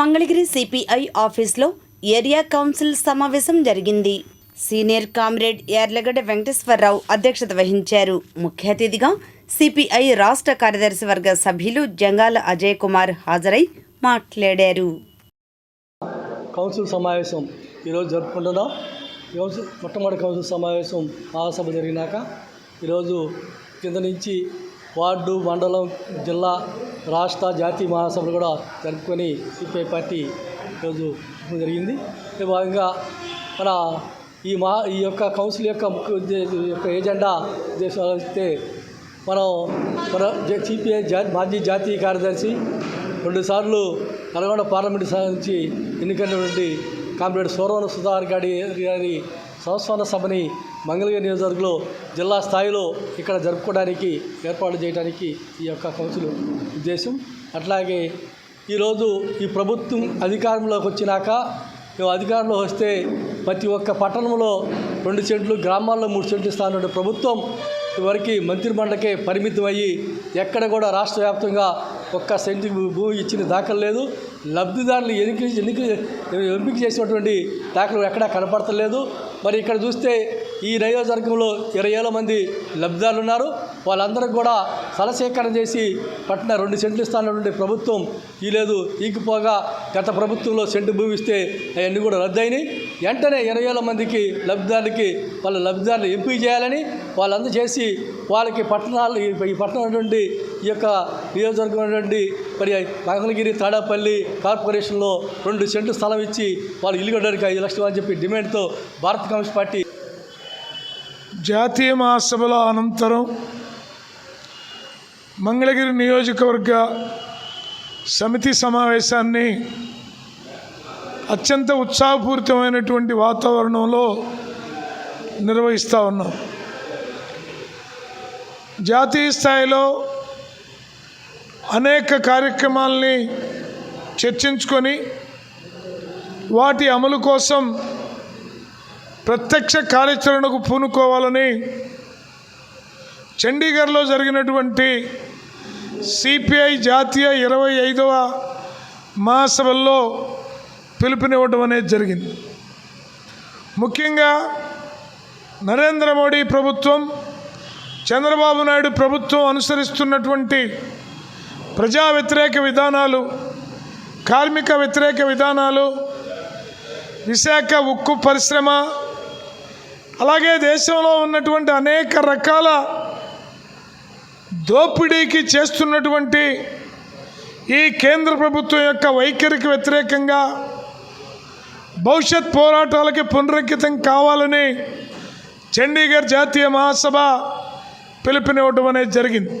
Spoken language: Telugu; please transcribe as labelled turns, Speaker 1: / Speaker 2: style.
Speaker 1: మంగళగిరి సిపిఐ ఆఫీస్లో ఏరియా కౌన్సిల్ సమావేశం జరిగింది. సీనియర్ కామ్రేడ్ యార్లగడ్డ వెంకటేశ్వరరావు అధ్యక్షత వహించారు. ముఖ్య అతిథిగా సిపిఐ రాష్ట్ర కార్యదర్శి వర్గ సభ్యులు జంగాల అజయ్ కుమార్ హాజరై మాట్లాడారు.
Speaker 2: కౌన్సిల్ సమావేశం ఈరోజు జరుపుకుంటున్నాం. కౌన్సిల్ మొట్టమొదటి కౌన్సిల్ సమావేశం మహాసభ జరిగినాక ఈరోజు కింద నుంచి వార్డు మండలం జిల్లా రాష్ట్ర జాతీయ మహాసభలు కూడా జరుపుకొని సిపిఐ పార్టీ ఈరోజు జరిగింది. ఈ భాగంగా మన ఈ మా ఈ యొక్క కౌన్సిల్ యొక్క ముఖ్య ఉద్దేశం యొక్క ఏజెండా ఉద్దేశాలు అయితే మనం మన సిపిఐ జా మాజీ జాతీయ కార్యదర్శి రెండుసార్లు నల్గొండ పార్లమెంటు స్థానం నుంచి ఎన్నికైనటువంటి కామ్రేడ్ సోరవన సుధాకర్ గారి గారి సంస్మరణ సభని మంగళగిరి నియోజకవర్గంలో జిల్లా స్థాయిలో ఇక్కడ జరుపుకోవడానికి ఏర్పాటు చేయడానికి ఈ యొక్క కౌన్సిల్ ఉద్దేశం. అట్లాగే ఈరోజు ఈ ప్రభుత్వం అధికారంలోకి వచ్చినాక మేము అధికారంలో వస్తే ప్రతి ఒక్క పట్టణంలో రెండు సెంట్లు గ్రామాల్లో మూడు సెంట్లు ఇస్తానన్న ప్రభుత్వం ఇవరికి మంత్రిమండలకే పరిమితం అయ్యి ఎక్కడ కూడా రాష్ట్ర వ్యాప్తంగా ఒక్క సెంటు భూమి ఇచ్చిన దాఖలు లేదు. లబ్ధిదారులు ఎన్నిక ఎన్నిక ఎంపిక చేసినటువంటి దాఖలు ఎక్కడా కనపడతలేదు. మరి ఇక్కడ చూస్తే ఈ నియోజకవర్గంలో ఇరవై వేల మంది లబ్ధిదారులు ఉన్నారు. వాళ్ళందరికీ కూడా స్థలసేకరణ చేసి పట్టిన రెండు సెంట్లు ఇస్తానటువంటి ప్రభుత్వం ఈ లేదు. ఈకిపోగా గత ప్రభుత్వంలో సెంటు భూమి ఇస్తే అవన్నీ కూడా రద్దయినాయి. వెంటనే ఇరవై వేల మందికి లబ్ధిదారులకి వాళ్ళ లబ్ధిదారులు ఎంపిక చేయాలని వాళ్ళందరూ చేసి వాళ్ళకి పట్టణాలు ఈ ఈ ఈ యొక్క నియోజకవర్గం మరి మంగళగిరి తాడాపల్లి కార్పొరేషన్లో రెండు సెంట్లు స్థలం ఇచ్చి వాళ్ళు ఇల్లు కట్టడానికి ఐదు లక్షలు అని చెప్పి డిమాండ్తో భారత కమ్యూనిస్ట్ పార్టీ
Speaker 3: జాతీయ మహాసభల అనంతరం మంగళగిరి నియోజకవర్గ సమితి సమావేశాన్ని అత్యంత ఉత్సాహపూరితమైనటువంటి వాతావరణంలో నిర్వహిస్తూ ఉన్నాం. జాతీయ స్థాయిలో అనేక కార్యక్రమాల్ని చర్చించుకొని వాటి అమలు కోసం ప్రత్యక్ష కార్యాచరణకు పూనుకోవాలని చండీగఢ్లో జరిగినటువంటి సిపిఐ జాతీయ ఇరవై ఐదవ మహాసభల్లో పిలుపునివ్వడం అనేది జరిగింది. ముఖ్యంగా నరేంద్ర మోడీ ప్రభుత్వం చంద్రబాబు నాయుడు ప్రభుత్వం అనుసరిస్తున్నటువంటి ప్రజా వ్యతిరేక విధానాలు కార్మిక వ్యతిరేక విధానాలు విశాఖ ఉక్కు పరిశ్రమ అలాగే దేశంలో ఉన్నటువంటి అనేక రకాల దోపిడీకి చేస్తున్నటువంటి ఈ కేంద్ర ప్రభుత్వం యొక్క వైఖరికి వ్యతిరేకంగా భవిష్యత్ పోరాటాలకి పునరంకితం కావాలని చండీగఢ్ జాతీయ మహాసభ పిలుపునివ్వడం అనేది జరిగింది.